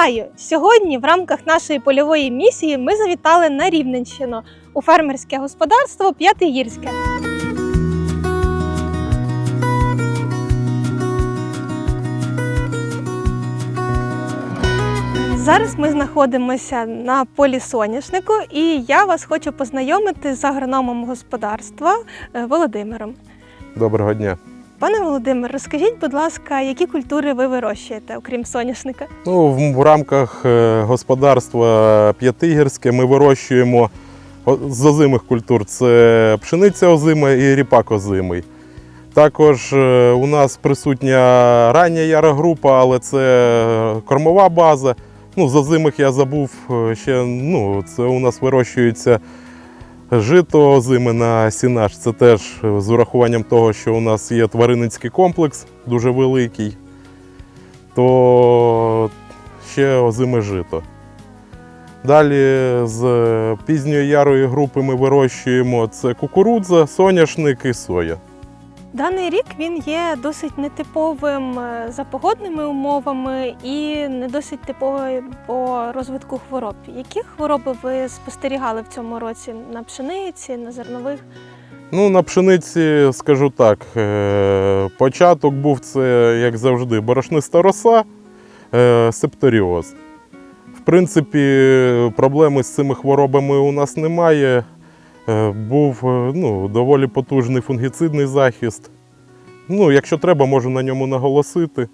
Вітаю! Сьогодні в рамках нашої польової місії ми завітали на Рівненщину у фермерське господарство П'ятигірське. Зараз ми знаходимося на полі соняшнику, і я вас хочу познайомити з агрономом господарства е, Володимиром. Доброго дня. Пане Володимир, розкажіть, будь ласка, які культури ви вирощуєте, окрім соняшника? Ну, в, рамках е, господарства П'ятигірське ми вирощуємо з озимих культур це пшениця озима і ріпак озимий. Також е, у нас присутня рання ярогрупа, але це кормова база. Ну, з озимих я забув е, ще, ну, це у нас вирощується жито озиме на сінаш Це теж е, з урахуванням того, що у нас є тваринницький комплекс дуже великий то ще озиме жито. Далі з пізньої ярої групи ми вирощуємо це кукурудза, соняшник і соя. Даний рік він є досить нетиповим е, за погодними умовами і не досить типовий по розвитку хвороб. Які хвороби ви спостерігали в цьому році на пшениці, на зернових? Ну, на пшениці скажу так: е, початок був це, як завжди, борошниста роса, е, септоріоз. В принципі, проблеми з цими хворобами у нас немає. Е, Був е, ну, доволі потужний фунгіцидний захист. Ну, якщо треба, можу на ньому наголосити.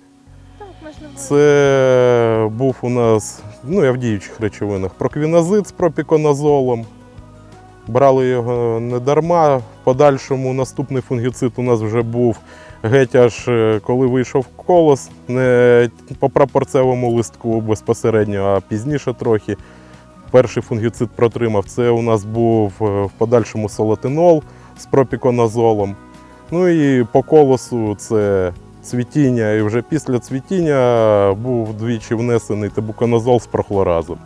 Це був у нас, ну я в діючих речовинах, проквіназид з пропіконазолом. Брали його не дарма. В подальшому наступний фунгіцид у нас вже був геть аж е, коли вийшов колос, не по прапорцевому листку безпосередньо, а пізніше трохи. Перший фунгіцид протримав. Це у нас був е, в подальшому солотинол з пропіконазолом. Ну і по колосу це цвітіння, і вже після цвітіння був двічі внесений тебуконазол з прохлоразом.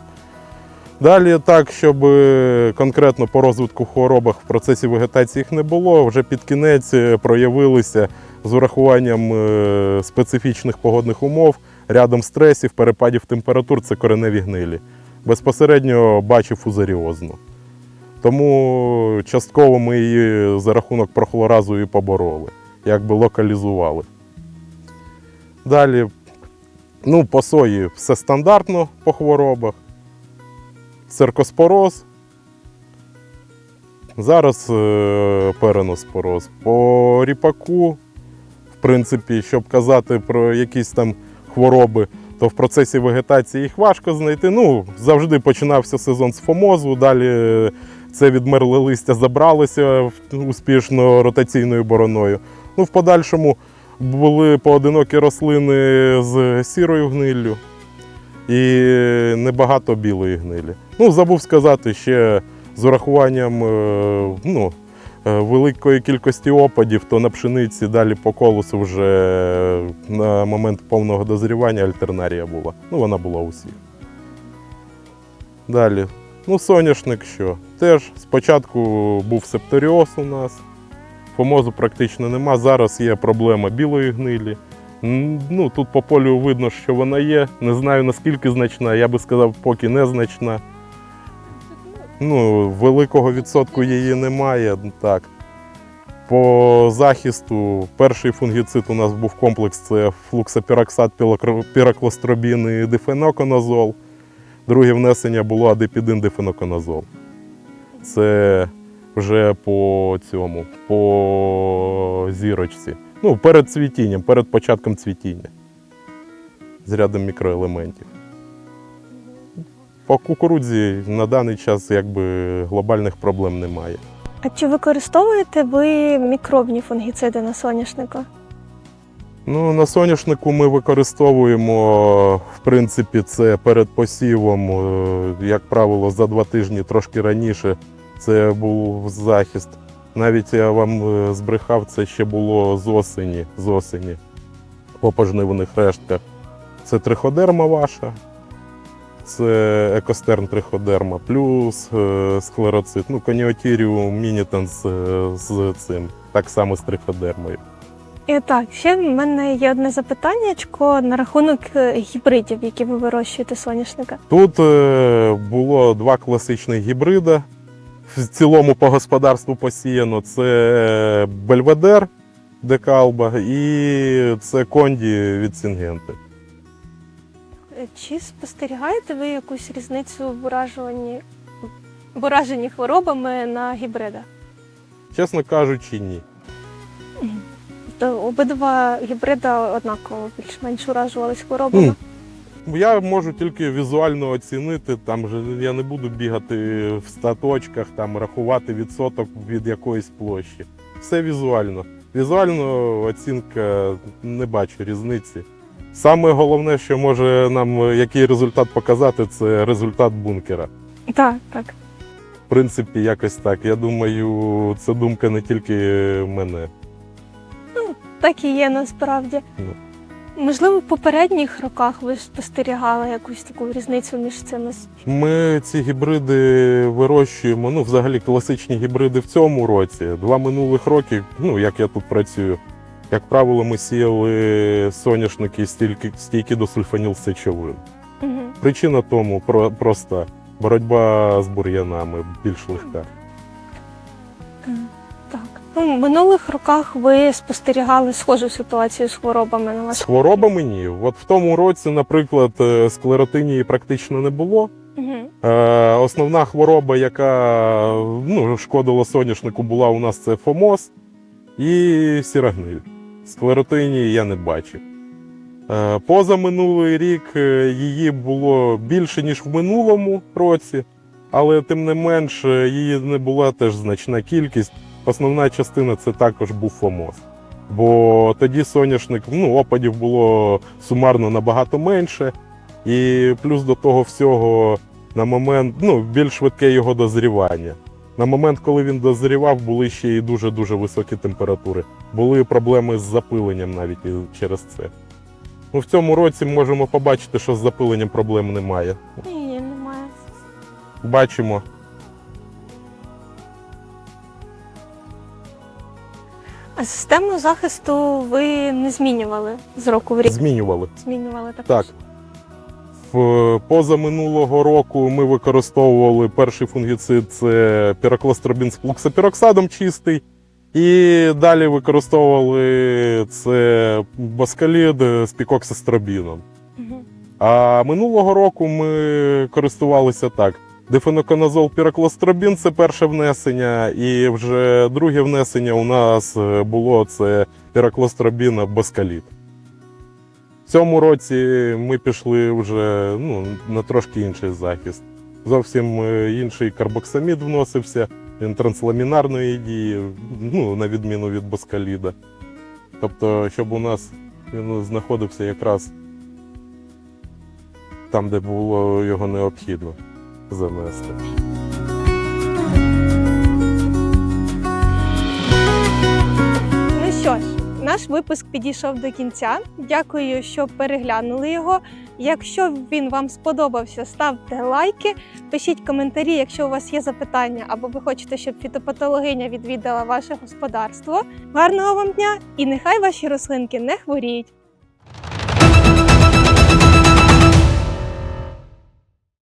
Далі так, щоб е, конкретно по розвитку хворобах в процесі вегетації їх не було, вже під кінець е, проявилися з урахуванням специфічних погодних умов, рядом стресів, перепадів температур це кореневі гнилі. Безпосередньо бачив фузаріозну. Тому частково ми її за рахунок прохлоразу і побороли, якби локалізували. Далі, ну, по сої все стандартно по хворобах. Циркоспороз. Зараз е, переноспороз. По ріпаку, в принципі, щоб казати про якісь там хвороби, то в процесі вегетації їх важко знайти. Ну, завжди починався сезон з фомозу, далі е, це відмерле листя забралося успішно ротаційною бороною. Ну, в подальшому були поодинокі рослини з сірою гниллю і небагато білої гнилі. Ну, забув сказати ще з урахуванням е, ну, великої кількості опадів, то на пшениці далі по колосу вже на момент повного дозрівання альтернарія була. Ну, вона була у всіх. Далі. Ну, соняшник що? Теж спочатку був септоріоз у нас. Фомозу практично нема. Зараз є проблема білої гнилі. Ну, тут по полю видно, що вона є. Не знаю наскільки значна, я би сказав, поки незначна. Ну, великого відсотку її немає. Так. По захисту перший фунгіцид у нас був комплекс це флуксапіроксат, пілокро- піроклостробін і дифеноконазол. Друге внесення було адепідин дифеноконазол. Це вже по цьому, по зірочці. Ну, перед цвітінням, перед початком цвітіння. З рядом мікроелементів. По кукурудзі на даний час якби глобальних проблем немає. А чи використовуєте ви мікробні фунгіциди на соняшнику? Ну, на соняшнику ми використовуємо, в принципі, це перед посівом, е, як правило, за два тижні трошки раніше. Це був захист. Навіть я вам е, збрехав, це ще було з осені, з осені по пожнивних рештках. Це триходерма ваша, це екостерн триходерма, плюс е, склероцит, ну, коніотіріум мінітанс е, з цим, так само з триходермою. І так, ще в мене є одне запитаннячко на рахунок е, гібридів, які ви вирощуєте соняшника. Тут е, було два класичних гібрида. В цілому по господарству посіяно це Бельведер Декалба і це Конді від Сінгенти. Чи спостерігаєте ви якусь різницю в уражуванні, в ураженні хворобами на гібридах? Чесно кажучи, ні. То обидва гібрида однаково більш-менш уражувались хворобами. Я можу тільки візуально оцінити, там же я не буду бігати в статочках, там рахувати відсоток від якоїсь площі. Все візуально. Візуально оцінка не бачу різниці. Саме головне, що може нам який результат показати, це результат бункера. Так, так. В принципі, якось так. Я думаю, це думка не тільки мене. Так і є насправді. Ну. Можливо, в попередніх роках ви спостерігали якусь таку різницю між цими. Ми ці гібриди вирощуємо. Ну, взагалі, класичні гібриди в цьому році. Два минулих роки, ну як я тут працюю. Як правило, ми сіяли соняшники стільки, стійкі до сульфанілсечовин. Угу. Причина тому про, проста боротьба з бур'янами більш легка. Так. Ну, в минулих роках ви спостерігали схожу ситуацію з хворобами на вас? З хворобами ні. От в тому році, наприклад, е, склеротинії практично не було. Угу. Е, Основна хвороба, яка ну, шкодила соняшнику, була у нас це фомоз і сірогниль. Склеротинії я не бачив. Е, Поза минулий рік е, її було більше, ніж в минулому році, але тим не менш е, її не була теж значна кількість. Основна частина це також був фомоз. Бо тоді соняшник, ну, опадів було сумарно набагато менше. І плюс до того всього на момент, ну, більш швидке його дозрівання. На момент, коли він дозрівав, були ще й дуже-дуже високі температури. Були проблеми з запиленням навіть і через це. Ну, в цьому році можемо побачити, що з запиленням проблем немає. Ні, ні, немає. Бачимо. А систему захисту ви не змінювали з року в рік? Змінювали. Змінювали також. Так. В позаминулого року ми використовували перший фунгіцид це піроклостробін з плуксапіроксадом чистий. І далі використовували це боскалід з пікоксистробіном. Угу. А минулого року ми користувалися так. Дифеноконазол піроклостробін це перше внесення, і вже друге внесення у нас е, було це піроклостробін боскалід. Цьому році ми пішли вже ну, на трошки інший захист. Зовсім е, інший карбоксамід вносився, він трансламінарної дії, ну, на відміну від боскаліда. Тобто, щоб у нас він знаходився якраз там, де було його необхідно занести. Наш випуск підійшов до кінця. Дякую, що переглянули його. Якщо він вам сподобався, ставте лайки, пишіть коментарі, якщо у вас є запитання або ви хочете, щоб фітопатологиня відвідала ваше господарство. Гарного вам дня і нехай ваші рослинки не хворіють.